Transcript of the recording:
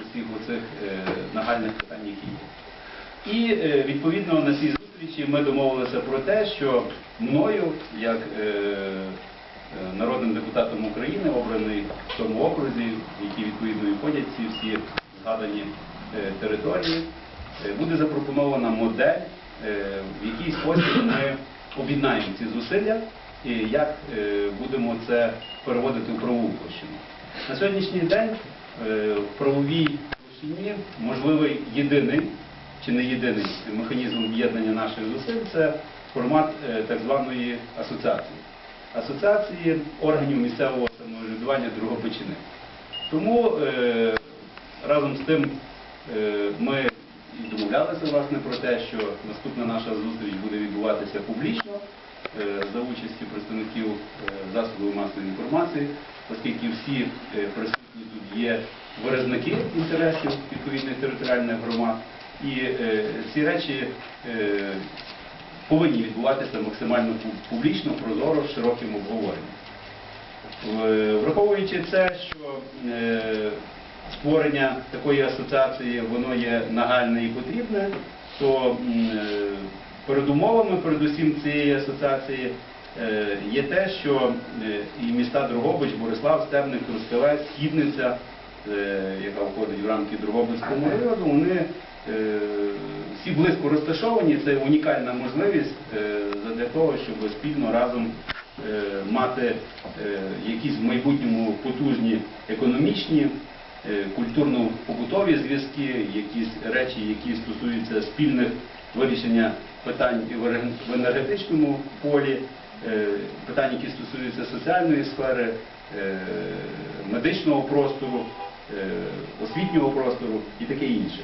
усіх оцих е, нагальних питань, які є. І е, відповідно на цій зустрічі ми домовилися про те, що мною, як е, народним депутатом України, обраний в тому окрузі, який відповідно і входять ці всі згадані території, буде запропонована модель, в який спосіб ми об'єднаємо ці зусилля і як будемо це переводити в правову площину. На сьогоднішній день в правовій площині можливий єдиний чи не єдиний механізм об'єднання наших зусиль це формат е, так званої асоціації. Асоціації органів місцевого самоврядування Другобичини. Тому е, разом з тим е, ми домовлялися власне про те, що наступна наша зустріч буде відбуватися публічно е, за участі представників е, засобів масової інформації, оскільки всі е, присутні тут є виразники інтересів відповідних територіальних громад. І е, ці речі е, повинні відбуватися максимально публічно, прозоро, з широким обговоренням. Враховуючи це, що створення такої асоціації воно є нагальне і потрібне, то передумовами передусім цієї асоціації є те, що е, і міста Дрогобич, Борислав, Стебник, Трускавець, Східниця, е, яка входить в рамки Дрогобицького району, вони е, всі близько розташовані. Це унікальна можливість е, для того, щоб спільно разом е, мати е, якісь в майбутньому потужні економічні, е, культурно-побутові зв'язки, якісь речі, які стосуються спільних вирішення питань в енергетичному полі, е, питань, які стосуються соціальної сфери, е, медичного простору, е, освітнього простору і таке інше.